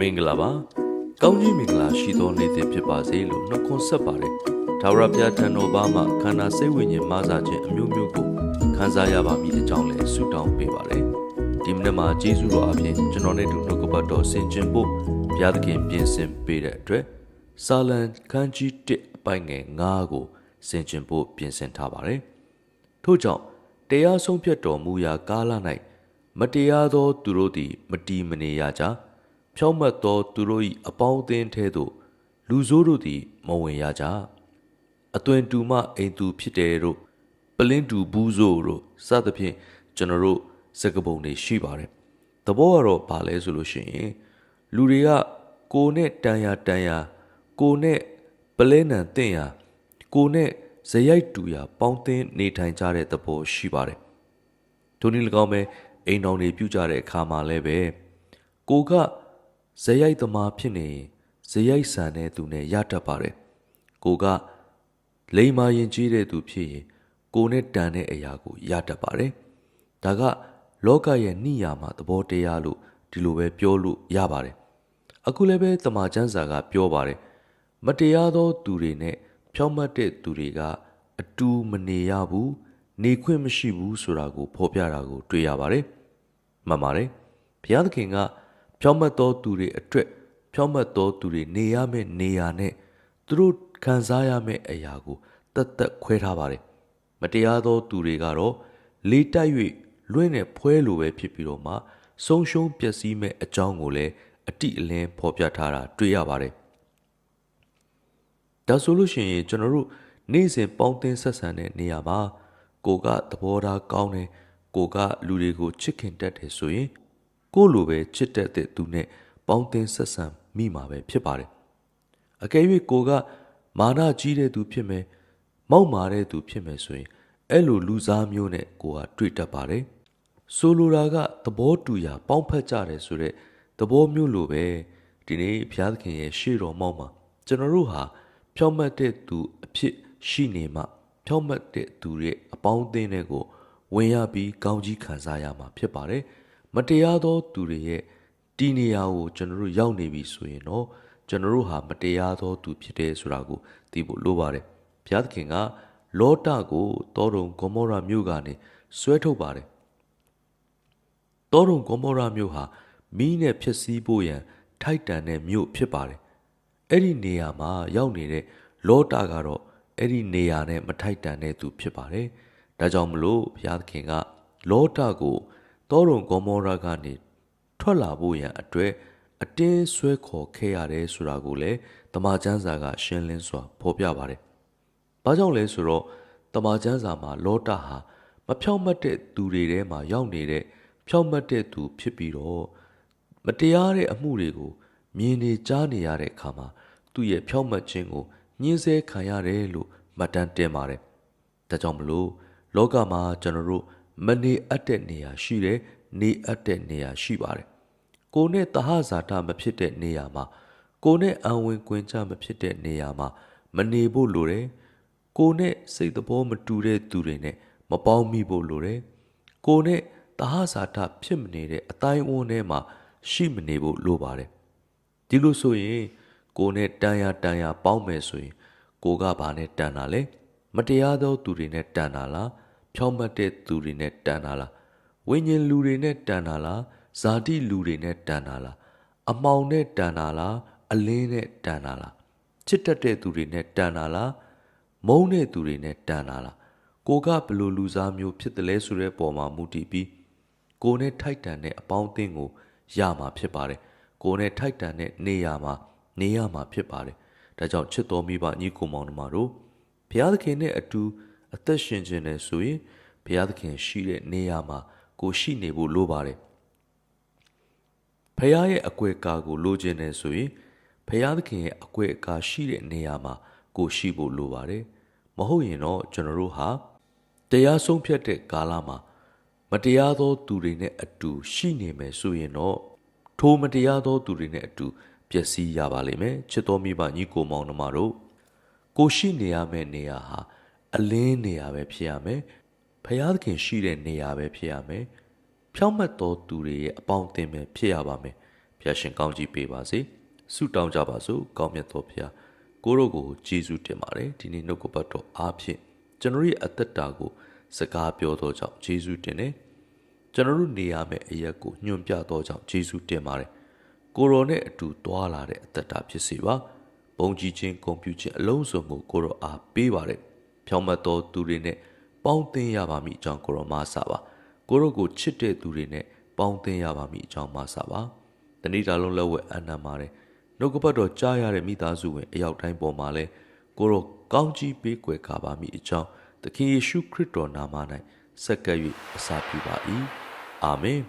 မင်္ဂလာပါကောင်းကြီးမင်္ဂလာရှိသောနေ့စဉ်ဖြစ်ပါစေလို့နှုတ်ခွန်းဆက်ပါတယ်ဒါဝရဘုရားထံတော်ဘာမှခန္ဓာစိတ်ဝိညာဉ်မဆာခြင်းအမျိုးမျိုးကိုခံစားရပါမည်အကြောင်းလည်းဆုတောင်းပေးပါတယ်ဒီမနေ့မှာကျေးဇူးတော်အပြင်ကျွန်တော်နဲ့တူနှုတ်ကပတ်တော်ဆင်ခြင်ဖို့ဘုရားသခင်ပြင်ဆင်ပေးတဲ့အတွက်စာလံခန်းကြီး1အပိုင်းငယ်9ကိုဆင်ခြင်ဖို့ပြင်ဆင်ထားပါတယ်ထို့ကြောင့်တရားဆုံးဖြတ်တော်မူရာကာလ၌မတရားသောသူတို့သည် မတီးမနေရကြ ဖြောင့်မတ်သောသူတို့၏အပေါင်းအသင်းထဲသို့လူဆိုးတို့သည်မဝင်ရကြအသွင်တူမအိမ်သူဖြစ်တယ်တို့ပလင်းတူဘူးဆိုတို့စသဖြင့်ကျွန်တော်တို့စကပုံတွေရှိပါတယ်သဘောကတော့ဘာလဲဆိုလို့ရှိရင်လူတွေကကိုယ်နဲ့တန်ရာတန်ရာကိုယ်နဲ့ပလဲနံတင့်ရာကိုယ်နဲ့ဇရိုက်တူရာပေါင်းသင်းနေထိုင်ကြတဲ့သဘောရှိပါတယ်ထိုနည်း၎င်းပဲအိမ်တော်တွေပြုကြတဲ့အခါမှာလည်းပဲကိုက ဇရိုက်သမားဖြစ်နေရင်ဇရိုက်ဆန်တဲ့သူနဲ့ရတတ်ပါတယ်ကိုကလိမ္မာရင်ကြီးတဲ့သူဖြစ်ရင်ကိုနဲ့တန်တဲ့အရာကိုရတတ်ပါတယ်ဒါကလောကရဲ့နှိယာမှာသဘောတရားလို့ဒီလိုပဲပြောလို့ရပါတယ်အခုလည်းပဲတမန်ကျမ်းစာကပြောပါတယ်မတရားသောသူတွေနဲ့ဖြောင့်မတ်တဲ့သူတွေကအတူမနေရဘူးနေခွင့်မရှိဘူးဆိုတာကိုဖော်ပြတာကိုတွေ့ရပါတယ်မှန်ပါတယ်ဘုရားသခင်က ဖြောင့်မတ်သောသူတွေအတွက်ဖြောင့်မတ်သောသူတွေနေရမယ့်နေရာနဲ့သူတို့ခံစားရမယ့်အရာကိုတတ်တတ်ခွဲထားပါတယ်မတရားသောသူတွေကတော့လေးတိုက်၍လွင့်နဲ့ဖွဲလိုပဲဖြစ်ပြီးတော့မှဆုံးရှုံးပျက်စီးမဲ့အကြောင်းကိုလည်းအတိအလင်းဖော်ပြထားတာတွေ့ရပါတယ်ဒါဆိုလို့ရှိရင်ကျွန်တော်တို့နေ့စဉ်ပေါင်းသင်းဆက်ဆံတဲ့နေရာမှာကိုကသဘောထားကောင်းတယ်ကိုကလူတွေကိုချစ်ခင်တတ်တယ်ဆိုရင် ကိုလိုပဲချစ်တတ်တဲ့သူနဲ့ပေါင်းသင်းဆက်ဆံမိမှာပဲဖြစ်ပါတယ်အကယ်၍ကိုကမာနကြီးတဲ့သူဖြစ်မယ်မောက်မာတဲ့သူဖြစ်မယ်ဆိုရင်အဲ့လိုလူစားမျိုးနဲ့ကိုကတွေ့တတ်ပါတယ်ဆိုလိုတာကသဘောတူရာပေါင်းဖက်ကြတယ်ဆိုတဲ့သဘောမျိုးလိုပဲဒီနေ့ဘုရားသခင်ရဲ့ရှေ့တော်မောက်မှာကျွန်တော်တို့ဟာဖြောင့်မတ်တဲ့သူအဖြစ်ရှိနေမှဖြောင့်မတ်တဲ့သူရဲ့အပေါင်းအသင်းတွေကိုဝင်ရပြီးကောင်းကြီးခံစားရမှာဖြစ်ပါတယ် မတရားသောသူတွေရဲ့တီနေရာကိုကျွန်တော်တို့ရောက်နေပြီဆိုရင်တော့ကျွန်တော်တို့ဟာမတရားသောသူဖြစ်တယ်ဆိုတာကိုသိဖို့လိုပါတယ်ဘုရားသခင်ကလောတကိုတောတုံဂေါမောရမြို့ကနေဆွဲထုတ်ပါတယ်တောတုံဂေါမောရမြို့ဟာမီးနဲ့ဖြစ်စည်းဖို့ရန်ထိုက်တန်တဲ့မြို့ဖြစ်ပါတယ်အဲ့ဒီနေရာမှာရောက်နေတဲ့လောတာကတော့အဲ့ဒီနေရာနဲ့မထိုက်တန်တဲ့သူဖြစ်ပါတယ်။ဒါကြောင့်မလို့ဘုရားသခင်ကလောတာကို တောရုံဂေါမောရကနေထွက်လာဖို့ရန်အတွက်အတင်းဆွဲခေါ်ခဲ့ရတယ်ဆိုတာကိုလည်းတမန်ကျမ်းစာက ရှင်းလင်းစွာဖော်ပြပါတယ်။ဘာကြောင့်လဲဆိုတော့တမန်ကျမ်းစာမှာလောတာဟာမဖြောင့်မတ်တဲ့သူတွေထဲမှာရောက်နေတဲ့ဖြောင့်မတ်တဲ့သူဖြစ်ပြီးတော့မတရားတဲ့အမှုတွေကိုမြင်နေကြားနေရတဲ့အခါမှာသူ့ရဲ့ဖြောင့်မတ်ခြင်းကိုညှင်းဆဲခံရတယ်လို့မှတ်တမ်းတင်ပါတယ်။ဒါကြောင့်မလို့လောကမှာကျွန်တော်တို့ မနေအပ်တဲ့နေရာရှိတယ်နေအပ်တဲ့နေရာရှိပါတယ်။ကိုယ်နဲ့တဟဇာတမဖြစ်တဲ့နေရာမှာကိုယ်နဲ့အံဝင်ကွင်ချမဖြစ်တဲ့နေရာမှာမနေဖို့လိုတယ်။ကိုယ်နဲ့စိတ်သဘောမတူတဲ့သူတွေနဲ့မပေါင်းမိဖို့လိုတယ်။ကိုယ်နဲ့တဟဇာတဖြစ်မနေတဲ့အတိုင်းအဝန်းထဲမှာရှိမနေဖို့လိုပါတယ်။ဒီလိုဆိုရင်ကိုနဲ့တန်ရတန်ရပေါင်းမယ်ဆိုရင်ကိုကဘာနဲ့တန်တာလဲမတရားသောသူတွေနဲ့တန်တာလား ဖြောင့်မတ်တဲ့သူတွေနဲ့တန်တာလားဝိညာဉ်လူတွေနဲ့တန်တာလားဇာတိလူတွေနဲ့တန်တာလားအမောင်နဲ့တန်တာလားအလင်းနဲ့တန်တာလားချစ်တတ်တဲ့သူတွေနဲ့တန်တာလားမုန်းတဲ့သူတွေနဲ့တန်တာလားကိုကဘလို့လူစားမျိုးဖြစ်တယ်လဲဆိုတဲ့ပုံမှာမူတည်ပြီးကိုနဲ့ထိုက်တန်တဲ့အပေါင်းအသင်းကိုရမှာဖြစ်ပါတယ်ကိုနဲ့ထိုက်တန်တဲ့နေရာမှာနေရမှာဖြစ်ပါတယ်။ဒါကြောင့်ချစ်တော်မိဘညီကိုမောင်နှမတို့ဘုရားသခင်နဲ့အတူ အသက်ရှင်ခြင်းနဲ့ဆိုရင်ဘုရားသခင်ရှိတဲ့နေရာမှာကိုရှိနေဖို့လိုပါတယ်။ဘုရားရဲ့အကွယ်ကာကိုလိုချင်တယ်ဆိုရင်ဘုရားသခင်ရဲ့အကွယ်အကာရှိတဲ့နေရာမှာကိုရှိဖို့လိုပါတယ်။မဟုတ်ရင်တော့ကျွန်တော်တို့ဟာတရားဆုံးဖြတ်တဲ့ကာလမှာမတရားသောသူတွေနဲ့အတူရှိနေမယ်ဆိုရင်တော့ထိုမတရားသောသူတွေနဲ့အတူပျက်စီးရပါလိမ့်မယ်ချစ်တော်မိဘညီကိုမောင်နှမတို့ကိုရှိနေရမယ့်နေရာဟာ အလင်းနေရာပဲဖြစ်ရမယ်ဖယားသခင်ရှိတဲ့နေရာပဲဖြစ်ရမယ်ဖြောင့်မတ်သောသူတွေရဲ့အပေါင်းအသင်းပဲဖြစ်ရပါမယ်ဘုရရှင်ကောင်းကြီးပေးပါစေဆုတောင်းကြပါစို့ကောင်းမြတ်သောဖျားကိုရောကိုကျေးဇူးတင်ပါတယ်ဒီနေ့နှုတ်ကပတ်တော်အားဖြင့်ကျွန်တော်ရဲ့အသက်တာကိုစကားပြောသောကြောင့်ကျေးဇူးတင်တယ်ကျွန်တော်တို့နေရမယ့်အရက်ကိုညွှန်ပြသောကြောင့်ကျေးဇူးတင်ပါတယ်ကိုရောနဲ့အတူတွာလာတဲ့အသက်တာဖြစ်စေပါဘုံကြီးချင်းဂုံပြူချင်းအလုံးစုံကိုကိုရောအားပေးပါတယ် ဖြောင်းမတ်သောသူတွေနဲ့ပေါင်းသင်းရပါမည်အကြောင်းကိုရောမဆပါကိုရောကိုချစ်တဲ့သူတွေနဲ့ပေါင်းသင်းရပါမည်အကြောင်းမဆပါတဏိတာလုံးလက်ဝဲအနံပါတယ်နှုတ်ကပတ်တော်ကြားရတဲ့မိသားစုဝင်အယောက်တိုင်းပေါ်မှာလဲကိုရောကောင်းကြီးပေးကွယ်ကာပါမည်အကြောင်းသခင်ယေရှုခရစ်တော်နာမ၌စက္ကပ်၍အစာပြုပါ၏အာမင်